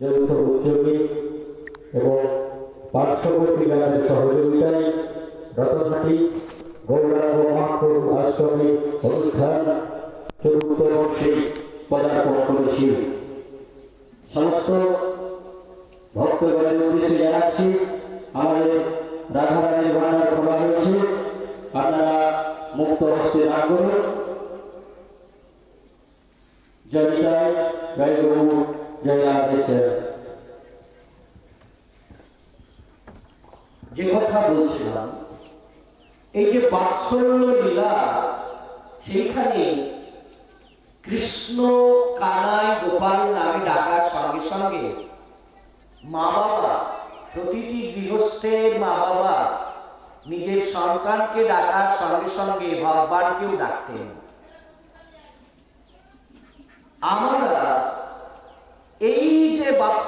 যৌথ উদ্যোগে এবং পার্শ্ববর্তী গ্রামের সহযোগিতায় রতনহাটি গৌরাঙ্গ মহাপ্রভু আশ্রমে অনুষ্ঠান চতুর্থ বর্ষে পদার্পণ করেছি। সমস্ত ভক্তগণের উদ্দেশ্যে জানাচ্ছি, আমাদের রাধারানীর বানার খোলা হয়েছে। আপনারা মুক্ত হস্তে দান করুন। জয়িতায় জয় জয় যে কথা বলছিলাম, এই যে বাৎসল্য লীলা, সেইখানে কৃষ্ণ কানাই গোপাল নামে ডাকার সঙ্গে সঙ্গে মা বাবা, প্রতিটি গৃহস্থের মা বাবা নিজের সন্তানকে ডাকার সঙ্গে সঙ্গে ভগবানকেও ডাকতেন। আমরা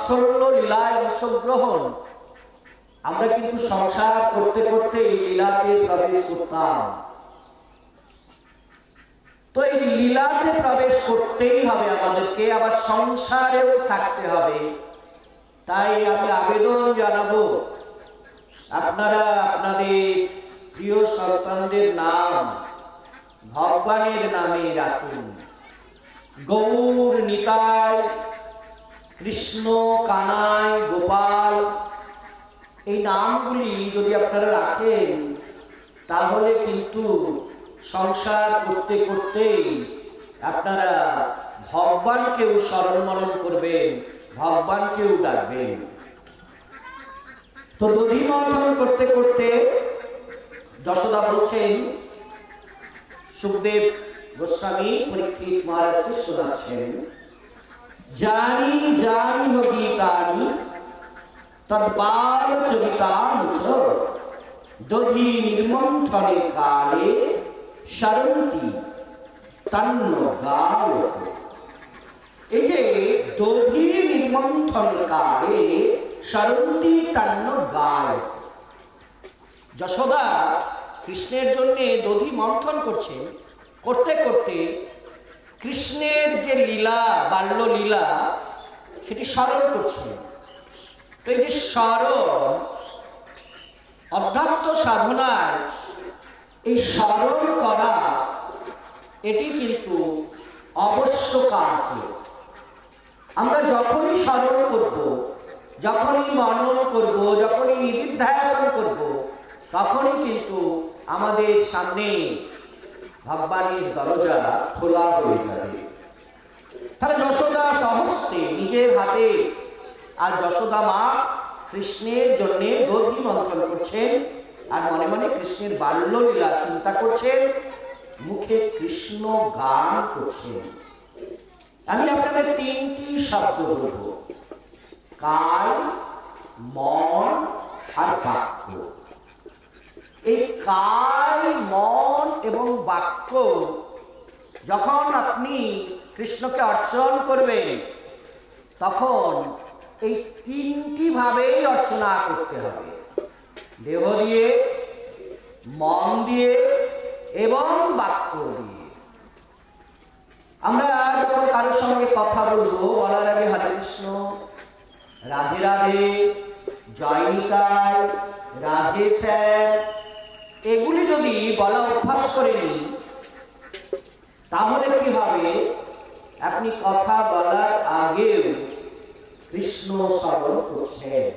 বাৎসল্য লীলায় অংশগ্রহণ। আমরা কিন্তু সংসার করতে করতে এই লীলাতে প্রবেশ করতাম। তো এই লীলাতে প্রবেশ করতেই হবে আমাদেরকে, আবার সংসারেও থাকতে হবে। তাই আমি আবেদন জানাব, আপনারা আপনাদের প্রিয় সন্তানদের নাম ভগবানের নামে রাখুন। গৌর নিতাই কৃষ্ণ, কানাই, গোপাল, এই নামগুলি যদি আপনারা রাখেন, তাহলে কিন্তু সংসার করতে করতেই আপনারা ভগবানকেও স্মরণ মরণ করবেন, ভগবানকেও ডাকবেন। তো দধি মন্থন করতে করতে যশোদা বলছেন, সুখদেব গোস্বামী, পরীক্ষিত মহারাজকে শোনাচ্ছেন জানি জানি গীতানি তদ্বাল চরিতানুচ দধি নির্মন্থনে কালে সরন্তি তন্ন গাল এই যে দধি নির্মন্থন কালে সরন্তি তন্ন গাল যশোদা কৃষ্ণের জন্য দধি মন্থন করছেন করতে করতে কৃষ্ণের যে লীলা, বাল্য লীলা, সেটি স্মরণ করছেন তো এই যে স্মরণ, অধ্যাত্ম সাধনার এই স্মরণ করা, এটি কিন্তু অবশ্য কার্য। আমরা যখনই স্মরণ করব, যখনই মনন করব, যখনই নিধিধ্যাসন করব, তখনই কিন্তু আমাদের সামনে ভগবানের দরজা খোলা হয়ে যাবে। তাহলে যশোদা সহস্তে নিজের হাতে আর যশোদা মা কৃষ্ণের জন্য দধি মন্থন করছেন আর মনে মনে কৃষ্ণের বাল্য লীলা চিন্তা করছেন, মুখে কৃষ্ণ গান করছেন। আমি আপনাদের তিনটি শব্দ বলব। কায় মন আর বাক্য। এই কায় মন এবং বাক্য যখন আপনি কৃষ্ণকে অর্চন করবেন, তখন এই তিনটি ভাবেই অর্চনা করতে হবে। দেহ দিয়ে, মন দিয়ে এবং বাক্য দিয়ে। আমরা যখন কারোর সঙ্গে কথা বলব, বলার আগে হরে কৃষ্ণ, রাধে রাধে জয়নিকায় রাধে স্যার। এগুলি যদি বলা অভ্যাস করে নিই তাহলে কি হবে আপনি কথা বলার আগেও কৃষ্ণ স্মরণ করছেন?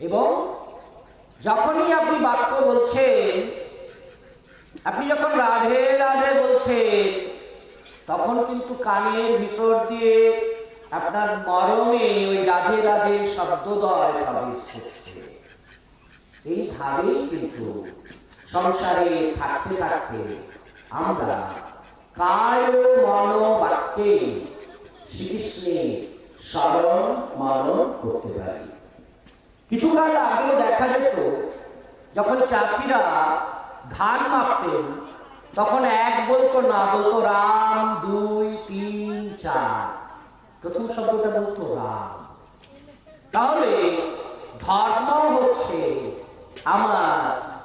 এবং যখনই আপনি বাক্য বলছেন, আপনি যখন রাধে রাধে বলছেন, তখন কিন্তু কানের ভিতর দিয়ে আপনার মরমে ওই রাধে রাধে শব্দদয় প্রবেশ করছে। এইভাবেই কিন্তু সংসারে থাকতে থাকতে আমরা কায় মন বাক্যে শ্রীকৃষ্ণের স্মরণ মরণ করতে পারি। কিছু কাল আগেও দেখা যেত, যখন চাষিরা ধান মাপতেন, তখন এক বলতো, না, বলতো রাম, দুই, তিন, চার। প্রথম শব্দটা বলতো রাম। তাহলে ধর্ম হচ্ছে আমার,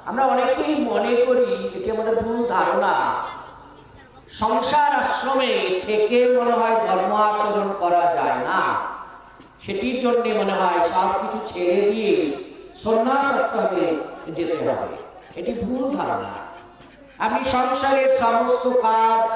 আমরা অনেকেই মনে করি এটি আমাদের ভুল ধারণা। সংসার আশ্রমে থেকে মনে হয় ধর্ম আচরণ করা যায় না। সেটির জন্য মনে হয় সব কিছু ছেড়ে দিয়ে সন্ন্যাস আশ্রমে যেতে হবে। এটি ভুল ধারণা। আমি সংসারের সমস্ত কাজ